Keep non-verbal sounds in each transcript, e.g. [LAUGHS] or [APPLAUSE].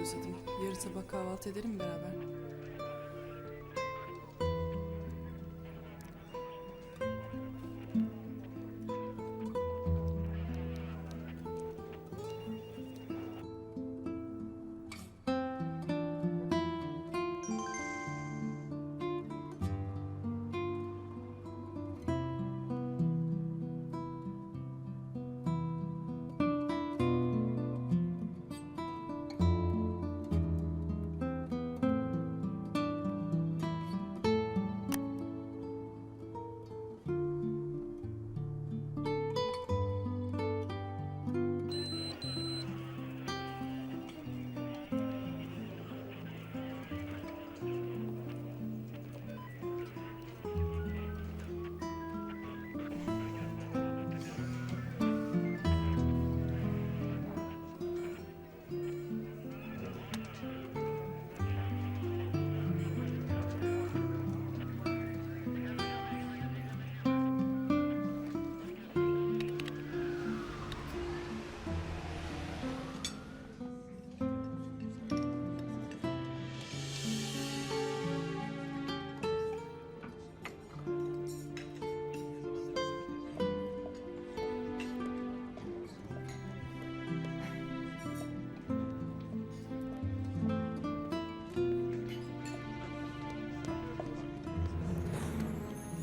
Özledim. Yarın sabah kahvaltı edelim mi beraber?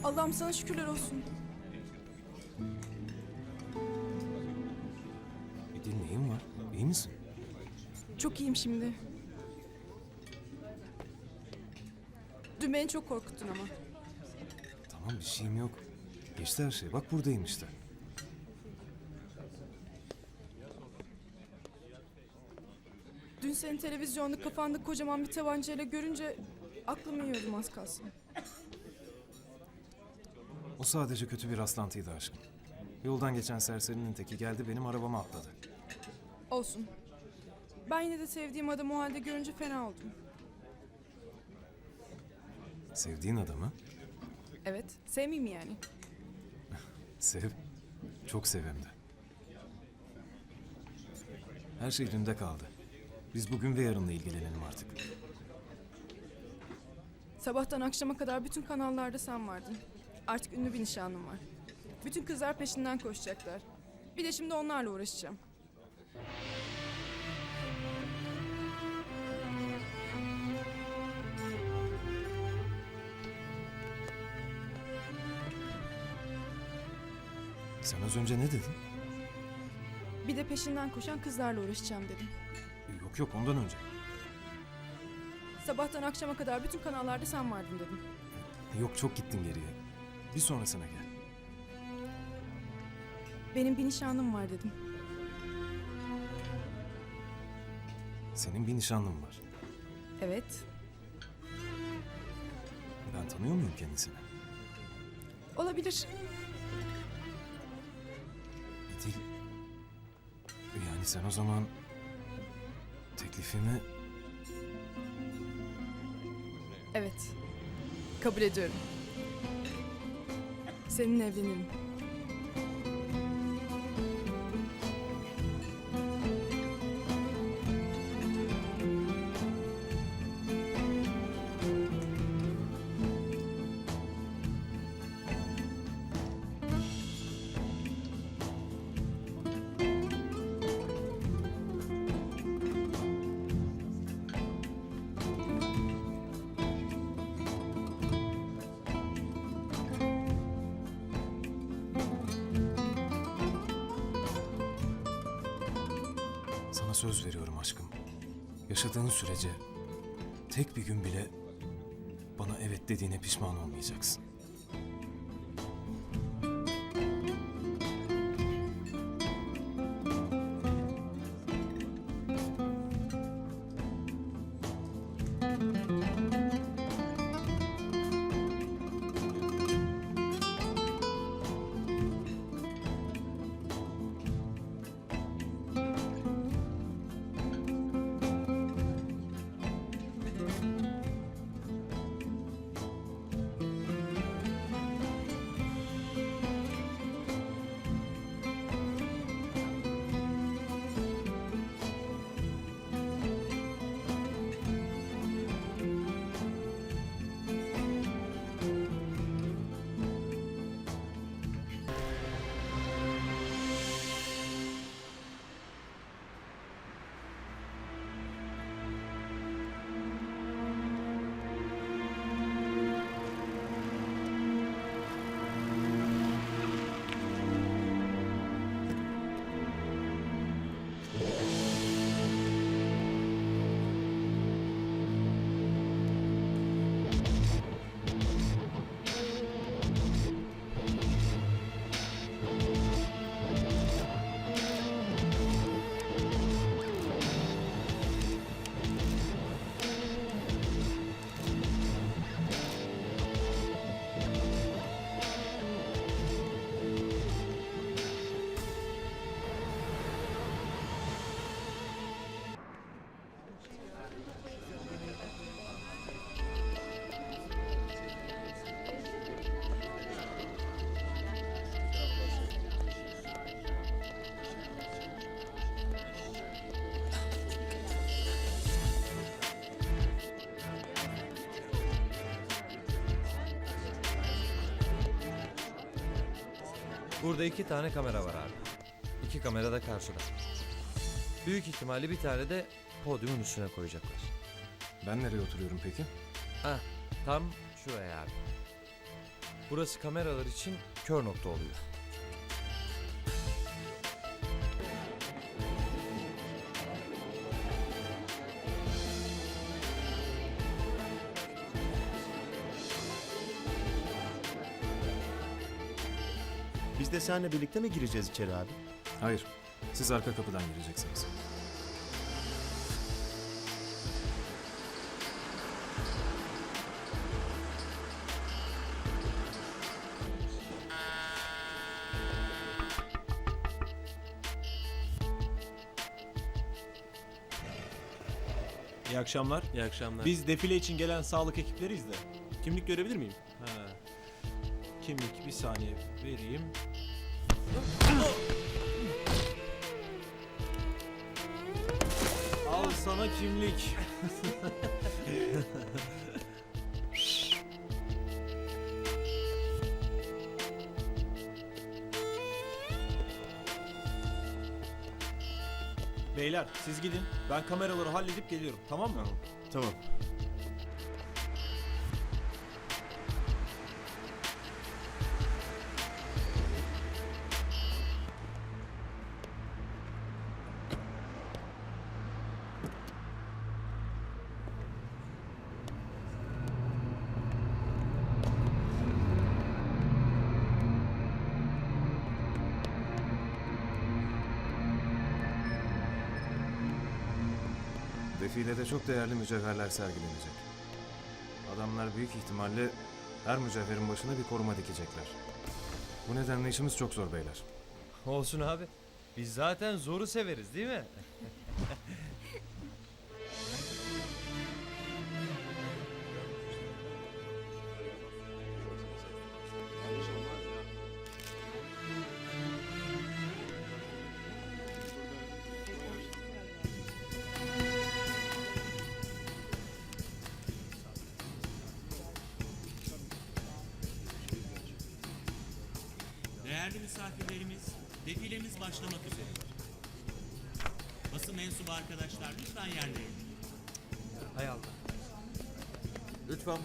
Allah'ım sana şükürler olsun. İdil neyin var? İyi misin? Çok iyiyim şimdi. Dün beni çok korkuttun ama. Tamam bir şeyim yok. Geçti her şey. Bak buradayım işte. Dün seni televizyonda kafanda kocaman bir tabancayla görünce aklımı yiyordum az kalsın. O sadece kötü bir rastlantıydı aşkım. Yoldan geçen serserinin teki geldi benim arabama atladı. Olsun. Ben yine de sevdiğim adamı o halde görünce fena oldum. Sevdiğin adamı Evet, sevmeyeyim mi yani? sev. Çok sev hem de. Her şey dünde kaldı. Biz bugün ve yarınla ilgilenelim artık. Sabahtan akşama kadar bütün kanallarda sen vardın. Artık ünlü bir nişanlım var. Bütün kızlar peşinden koşacaklar. Bir de şimdi onlarla uğraşacağım. Sen az önce ne dedin? Bir de peşinden koşan kızlarla uğraşacağım dedim. Yok yok ondan önce. Sabahtan akşama kadar bütün kanallarda sen vardın dedim. Yok çok gittin geriye. Bir sonrasına gel. Benim bir nişanlım var dedim. Senin bir nişanlın var. Evet, Ben tanıyor muyum kendisini? olabilir. İdil. Yani sen o zaman teklifimi Evet, kabul ediyorum. Seninle evlenirim. Dediğine pişman olmayacaksın. Burada iki tane kamera var abi. İki kamera da karşıda. Büyük ihtimalle bir tane de podyumun üstüne koyacaklar. Ben nereye oturuyorum peki? Hah, tam şuraya abi. Burası kameralar için kör nokta oluyor. Biz de seninle birlikte mi gireceğiz içeri abi? Hayır. Siz arka kapıdan gireceksiniz. Akşamlar. İyi akşamlar. Biz defile için gelen sağlık ekipleriyiz de. Kimlik görebilir miyim? Ha, Kimlik bir saniye vereyim. Al sana kimlik. [LAUGHS] Beyler siz gidin. Ben kameraları halledip geliyorum. Tamam mı? Tamam. Çok değerli mücevherler sergilenecek. Adamlar büyük ihtimalle her mücevherin başına bir koruma dikecekler. Bu nedenle işimiz çok zor beyler. Olsun abi. Biz zaten zoru severiz değil mi? [LAUGHS]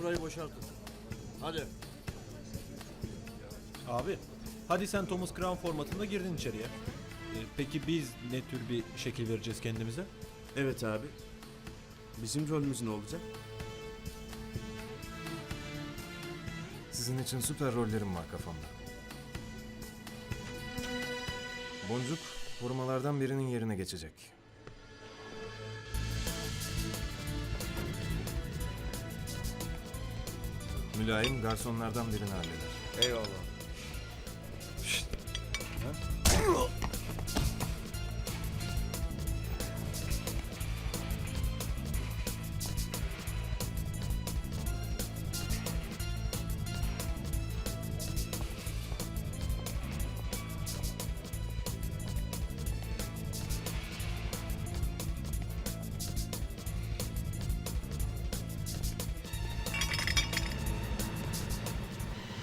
burayı boşaltın. Hadi. Abi, hadi sen Thomas Crown formatında girdin içeriye. Ee, peki biz ne tür bir şekil vereceğiz kendimize? Evet abi. Bizim rolümüz ne olacak? Sizin için süper rollerim var kafamda. Boncuk korumalardan birinin yerine geçecek. Mülayim garsonlardan birini halleder. Eyvallah.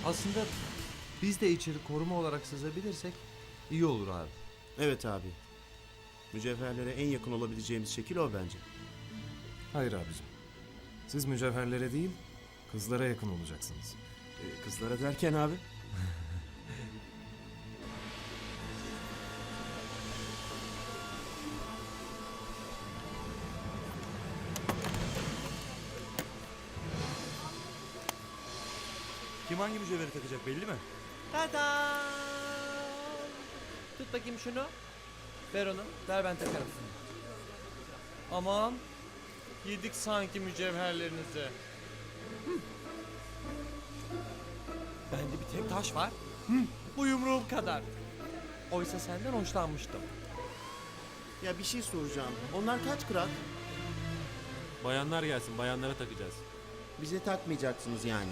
Aslında biz de içeri koruma olarak sızabilirsek iyi olur abi. Evet abi. Mücevherlere en yakın olabileceğimiz şekil o bence. Hayır abicim. Siz mücevherlere değil, kızlara yakın olacaksınız. Ee, kızlara derken abi. [LAUGHS] hangi mücevheri takacak belli mi? Tada! Tut bakayım şunu. Ver onu. Ver ben takarım. Aman. Yedik sanki mücevherlerinizi. Hı. Bende bir tek taş var. Bu yumruğum kadar. Oysa senden hoşlanmıştım. Ya bir şey soracağım. Onlar kaç kral? Bayanlar gelsin bayanlara takacağız. Bize takmayacaksınız yani.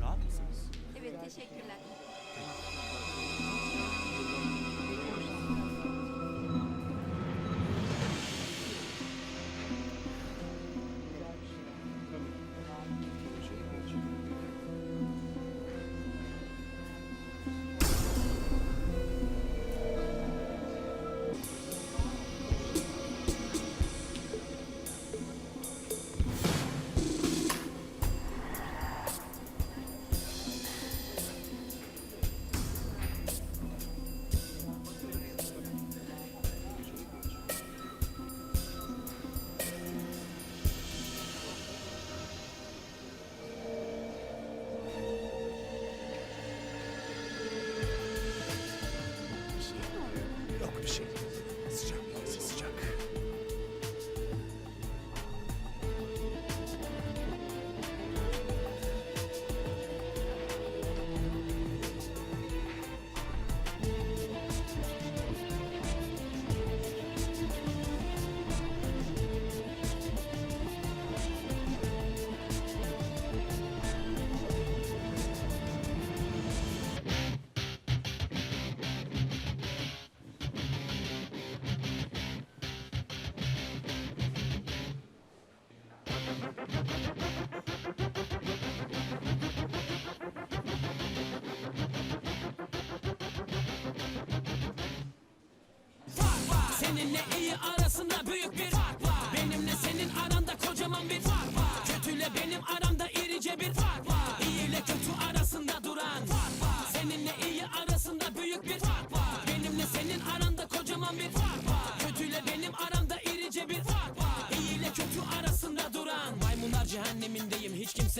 Rahat mısınız? Evet teşekkürler. Seninle iyi arasında büyük bir fark var. Benimle senin aranda kocaman bir fark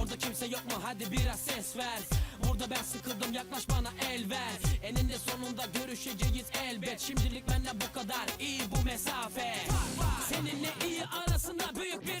Orada kimse yok mu? Hadi biraz ses ver. Burada ben sıkıldım yaklaş bana el ver. Eninde sonunda görüşeceğiz elbet. Şimdilik benden bu kadar. İyi bu mesafe. Seninle iyi arasında büyük bir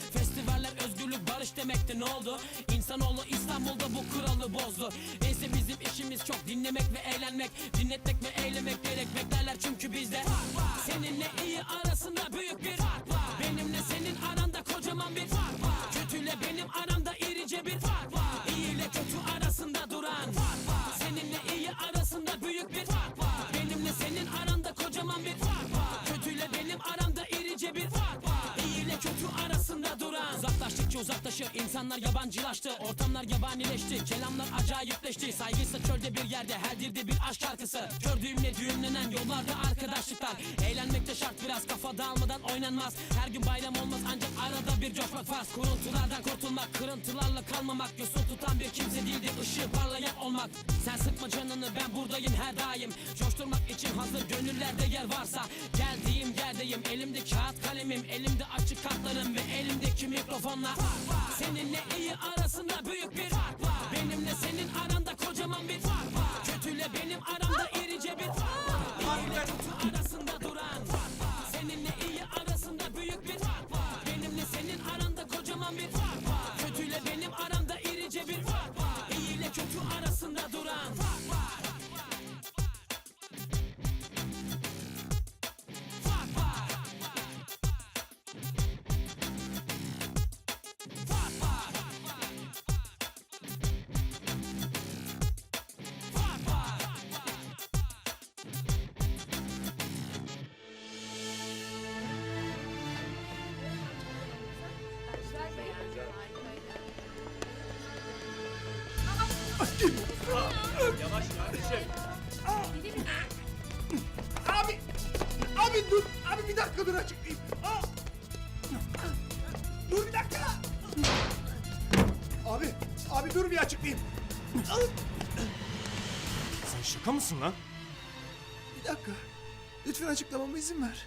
Festivaller özgürlük barış demekti ne oldu? İnsanoğlu İstanbul'da bu kuralı bozdu. Neyse bizim işimiz çok dinlemek ve eğlenmek. Dinletmek ve eylemek gerek beklerler çünkü bizde. Seninle iyi arasında Uzaklaşır insanlar yabancılaştı Ortamlar yabanileşti kelamlar acayipleşti. Saygıysa çölde bir yerde her dilde bir aşk şarkısı. Gördüğümle düğümlenen yollarda arkadaş başlıklar Eğlenmek de şart biraz kafa dağılmadan oynanmaz. Her gün bayram olmaz ancak arada bir coşmak farz. Kuruntulardan kurtulmak kırıntılarla kalmamak. Yosun tutan bir kimse değildir ışığı parlayan olmak. Sen sıkma canını ben buradayım her daim. Coşturmak için hazır gönüllerde yer varsa. Geldiğim yerdeyim elimde kağıt kalemim Elimde açık kartlarım ve elimdeki mikrofonla Seninle iyi arasında büyük bir fark var. Benimle senin aranda kocaman bir fark Yavaş kardeşim. Abi! Abi dur! Abi bir dakika dur açıklayayım. Aa! Dur bir dakika! Abi! Abi dur bir açıklayayım. Sen şaka mısın lan? Bir dakika. Lütfen açıklamama izin ver.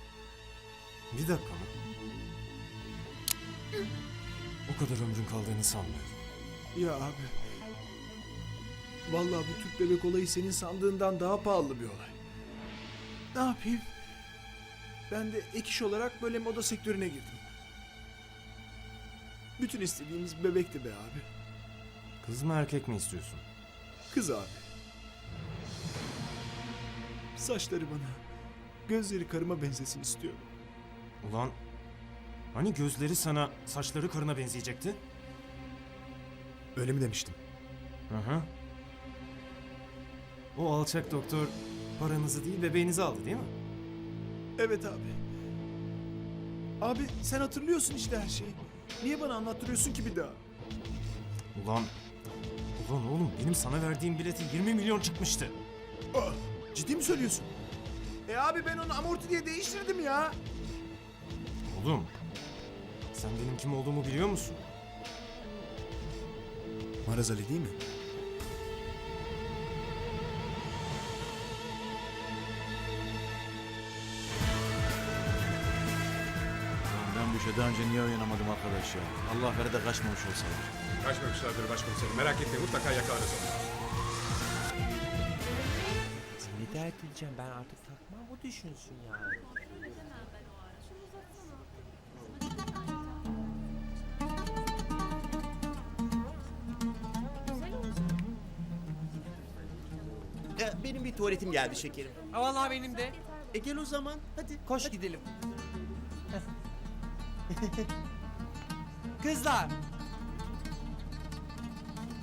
Bir dakika mı? O kadar ömrün kaldığını sanmıyorum. Ya abi. Vallahi bu tüp bebek olayı senin sandığından daha pahalı bir olay. Ne yapayım? Ben de ek iş olarak böyle moda sektörüne girdim. Bütün istediğimiz bebekti be abi. Kız mı erkek mi istiyorsun? Kız abi. Saçları bana, gözleri karıma benzesin istiyorum. Ulan hani gözleri sana saçları karına benzeyecekti? Öyle mi demiştim? Hı hı. O alçak doktor paranızı değil bebeğinizi aldı değil mi? Evet abi. Abi sen hatırlıyorsun işte her şeyi. Niye bana anlattırıyorsun ki bir daha? Ulan Ulan oğlum benim sana verdiğim biletin 20 milyon çıkmıştı. Aa, ciddi mi söylüyorsun? E abi ben onu amorti diye değiştirdim ya. Oğlum sen benim kim olduğumu biliyor musun? Maraz Ali değil mi? Ben bu işe daha önce niye oynamadım arkadaş ya? Allah vere de kaçmamış olsalar. Kaçmamışlardır başkomiserim. Merak etmeyin mutlaka yakalarız onu. Ne dert edeceğim ben artık takmam o düşünsün ya. Benim bir tuvaletim geldi şekerim. Vallahi benim de. E gel o zaman hadi. Koş gidelim. [LAUGHS] Kızlar.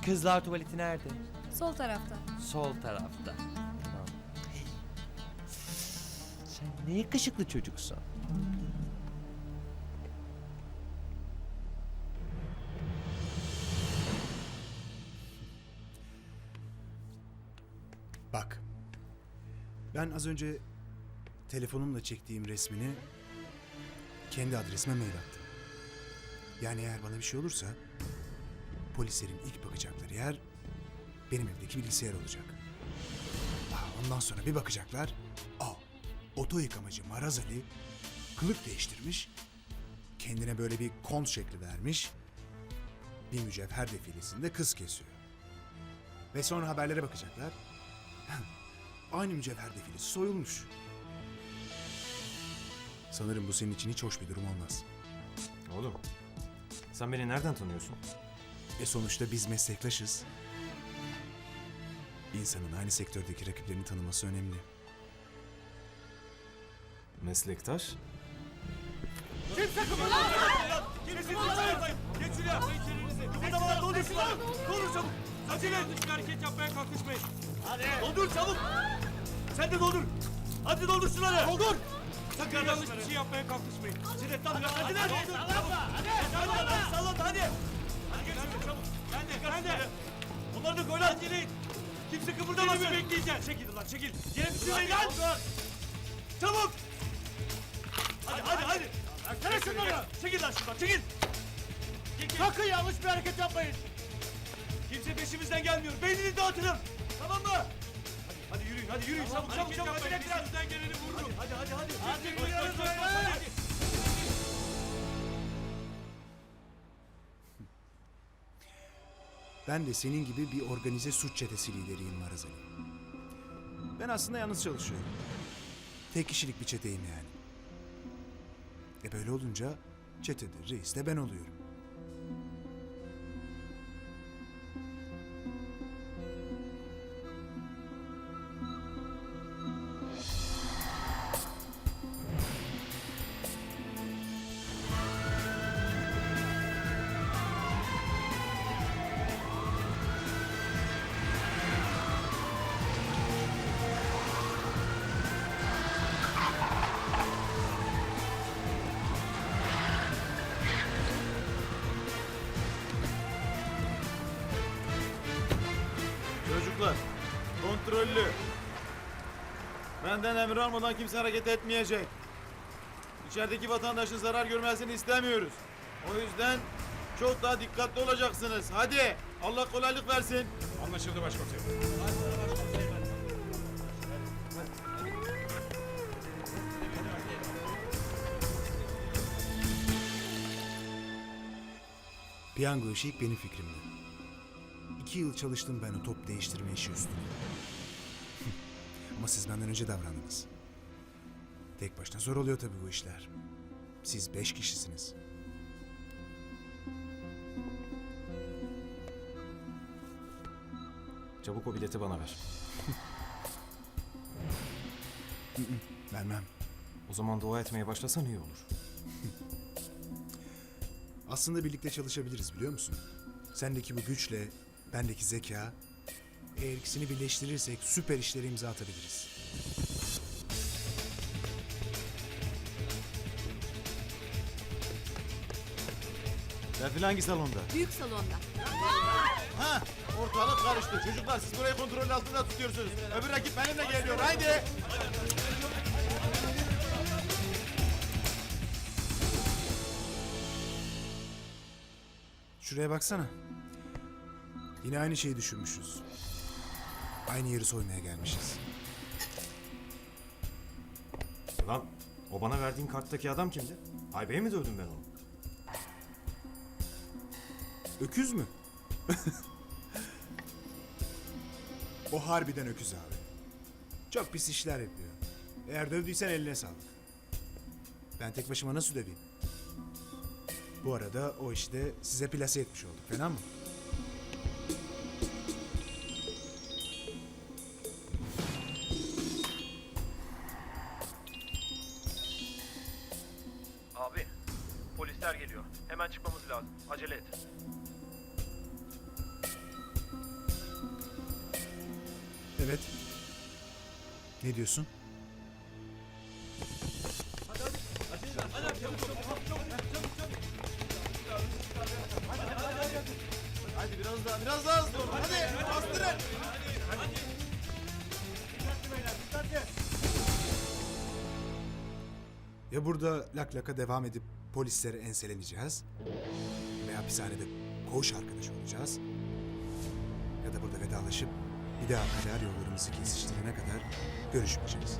Kızlar tuvaleti nerede? Sol tarafta. Sol tarafta. Tamam. Sen ne yakışıklı çocuksun. Bak. Ben az önce telefonumla çektiğim resmini kendi adresime mail attım. Yani eğer bana bir şey olursa polislerin ilk bakacakları yer benim evdeki bilgisayar olacak. Aa, ondan sonra bir bakacaklar. Aa, oto yıkamacı Maraz Ali kılık değiştirmiş. Kendine böyle bir kont şekli vermiş. Bir mücevher defilesinde kız kesiyor. Ve sonra haberlere bakacaklar. [LAUGHS] Aynı mücevher defilesi soyulmuş. Sanırım bu senin için hiç hoş bir durum olmaz. Oğlum sen beni nereden tanıyorsun? E sonuçta biz meslektaşız. İnsanın aynı sektördeki rakiplerini tanıması önemli. Meslektaş? Kesin silahları. Geç şuraya. Kıpırdama lan doldur silahı. Doldur çabuk. Acele et. Hiçbir hareket yapmaya kalkışmayın. Hadi. Doldur çabuk. Sen de doldur. Hadi doldur şunları. Doldur. Sakın yanlış bir şey yapmaya kalkışmayın. Acele et lan. Hadi lan. Hadi. Hadi lan. Sallat hadi. Hadi şuraya çabuk. Ben de. Ben de. Onları da koy lan. Acele et. Kimse kıpırdamasın. Seni bekleyeceğiz. Çekil lan çekil. Yere düşürmeyin lan. Çabuk! Hadi hadi hadi! Versene şunları! Çekil lan şuradan çekil! Sakın yanlış bir hareket yapmayın! Kimse peşimizden gelmiyor. Beynini dağıtırım. Tamam mı? Hadi, yürüyün, yürüyün. çabuk, çabuk, çabuk. Acele et biraz. geleni vururum. Hadi, hadi, hadi. Hadi, yürüyoruz böyle. Hadi. Ben de senin gibi bir organize suç çetesi lideriyim Maraz Ali. Ben aslında yalnız çalışıyorum. Tek kişilik bir çeteyim yani. E böyle olunca çetede reis de ben oluyorum. Benden emir almadan kimse hareket etmeyecek. İçerideki vatandaşın zarar görmesini istemiyoruz. O yüzden çok daha dikkatli olacaksınız. Hadi, Allah kolaylık versin. Anlaşıldı başkomiserim. Piyango işi ilk benim fikrimdi. İki yıl çalıştım ben o top değiştirme işi üstüne. Ama siz benden önce davrandınız. Tek başına zor oluyor tabii bu işler. Siz beş kişisiniz. Çabuk o bileti bana ver. [LAUGHS] Vermem. O zaman dua etmeye başlasan iyi olur. Aslında birlikte çalışabiliriz biliyor musun? Sendeki bu güçle bendeki zeka eğer ikisini birleştirirsek süper işlere imza atabiliriz. Defile hangi salonda? Büyük salonda. Ha, ortalık karıştı. Çocuklar siz burayı kontrol altında tutuyorsunuz. Öbür rakip benimle geliyor. Haydi. Şuraya baksana. Yine aynı şeyi düşünmüşüz. Aynı yeri soymaya gelmişiz. Lan o bana verdiğin karttaki adam kimdi? Haybe'ye mi dövdüm ben onu? Öküz mü? [LAUGHS] o harbiden öküz abi. Çok pis işler yapıyor. Eğer dövdüysen eline sağlık. Ben tek başıma nasıl döveyim? Bu arada o işi de size plase etmiş olduk. Fena mı? Hadi biraz daha, biraz daha hızlı olun. Hadi, bastırın. Ya burada lak laka devam edip polislere enseleneceğiz ve hapishanede koğuş arkadaşı olacağız. Ya da burada vedalaşıp bir daha kader yollarımızı kesiştirene kadar görüşmeyeceğiz.